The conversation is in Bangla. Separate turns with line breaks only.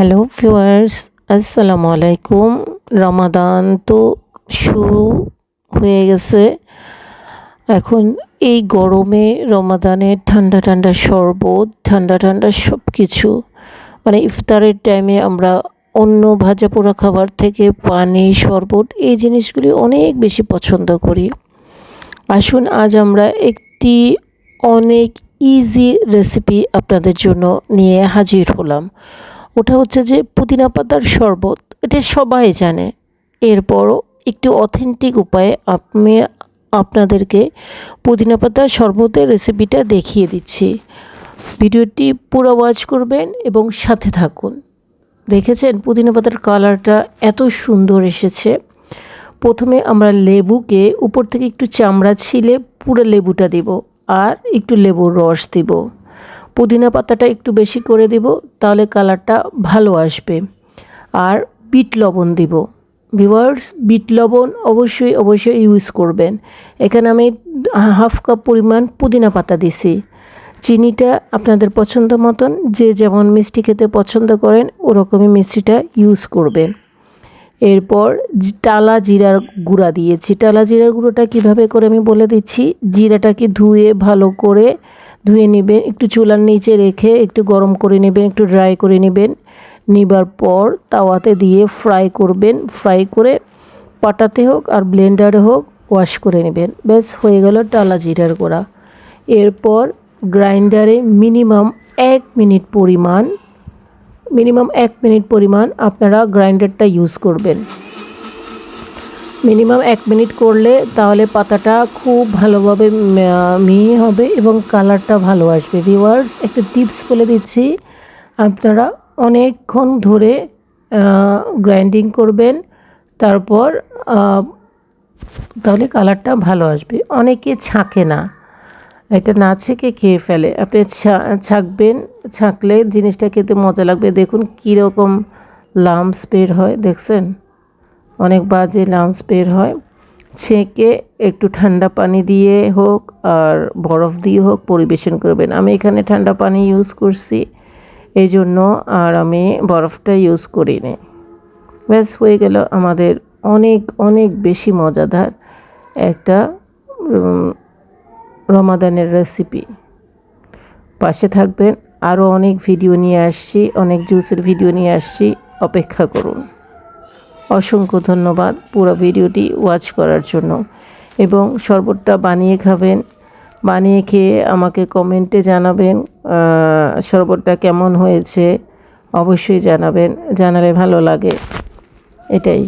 হ্যালো ভিউয়ার্স আসসালামু আলাইকুম রমাদান তো শুরু হয়ে গেছে। এখন এই গরমে রমাদানে ঠান্ডা ঠান্ডা শরবত, ঠান্ডা ঠান্ডা সব কিছু মানে ইফতারের টাইমে আমরা অন্য ভাজা পোড়া খাবার থেকে পানি, শরবত এই জিনিসগুলি অনেক বেশি পছন্দ করি। আসুন, আজ আমরা একটি অনেক ইজি রেসিপি আপনাদের জন্য নিয়ে হাজির হলাম। ওটা হচ্ছে যে পুদিনা পাতার শরবত, এটা সবাই জানে। এরপরও একটি অথেন্টিক উপায়ে আমি আপনাদেরকে পুদিনা পাতার শরবতের রেসিপিটা দেখিয়ে দিচ্ছি। ভিডিওটি পুরো ওয়াচ করবেন এবং সাথে থাকুন। দেখেছেন পুদিনা পাতার কালারটা এত সুন্দর এসেছে। প্রথমে আমরা লেবুকে উপর থেকে একটু চামড়া ছিলে পুরো লেবুটা দেব, আর একটু লেবুর রস দিব। পুদিনা পাতাটা একটু বেশি করে দিব, তাহলে কালারটা ভালো আসবে। আর বিট লবণ দিব। ভিওয়ার্স বিট লবণ অবশ্যই অবশ্যই ইউজ করবেন। এখানে আমি হাফ কাপ পরিমাণ পুদিনা পাতা দিছি। চিনিটা আপনাদের পছন্দ মতন, যে যেমন মিষ্টি খেতে পছন্দ করেন, ওরকমই মিষ্টিটা ইউজ করবেন। এরপর টালা জিরার গুঁড়া দিয়েছি টালা জিরার গুঁড়োটা কীভাবে করে আমি বলে দিচ্ছি? জিরাটাকে ধুয়ে ভালো করে ধুয়ে নেবেন। একটু চুলার নিচে রেখে একটু গরম করে নেবেন, একটু ড্রাই করে নেবেন। নিবার পর তাওয়াতে দিয়ে ফ্রাই করবেন। ফ্রাই করে পাটাতে হোক আর ব্লেন্ডারে হোক ওয়াশ করে নেবেন। ব্যাস, হয়ে গেল টালা জিরার গোড়া। এরপর গ্রাইন্ডারে মিনিমাম এক মিনিট পরিমাণ মিনিমাম এক মিনিট পরিমাণ আপনারা গ্রাইন্ডারটা ইউজ করবেন। মিনিমাম এক মিনিট করলে তাহলে পাতাটা খুব ভালোভাবে মিহি হবে এবং কালারটা ভালো আসবে। ভিওয়ার্স একটা টিপস বলে দিচ্ছি, আপনারা অনেকক্ষণ ধরে গ্রাইন্ডিং করবেন, তারপর তাহলে কালারটা ভালো আসবে। অনেকে ছাঁকে না, এটা না ছেঁকে খেয়ে ফেলে। আপনি ছাঁকবেন ছাঁকলে জিনিসটা খেতে মজা লাগবে। দেখুন কীরকম লামস বের হয়, দেখছেন? অনেক বাজে লামস বের হয়। ছেঁকে একটু ঠান্ডা পানি দিয়ে হোক আর বরফ দিয়ে হোক পরিবেশন করবেন। আমি এখানে ঠান্ডা পানি ইউজ করছি এই জন্য আর আমি বরফটা ইউজ করিনি। ব্যাস, হয়ে গেল আমাদের অনেক অনেক বেশি মজাদার একটা রমাদানের রেসিপি পাশে থাকবেন। আরও অনেক ভিডিও নিয়ে আসছি, অনেক জুসের ভিডিও নিয়ে আসছি, অপেক্ষা করুন। অসংখ্য ধন্যবাদ পুরো ভিডিওটি ওয়াচ করার জন্য। এবং শরবতটা বানিয়ে খাবেন, বানিয়ে খেয়ে আমাকে কমেন্টে জানাবেন শরবতটা কেমন হয়েছে, অবশ্যই জানাবেন, জানালে ভালো লাগে। এটাই।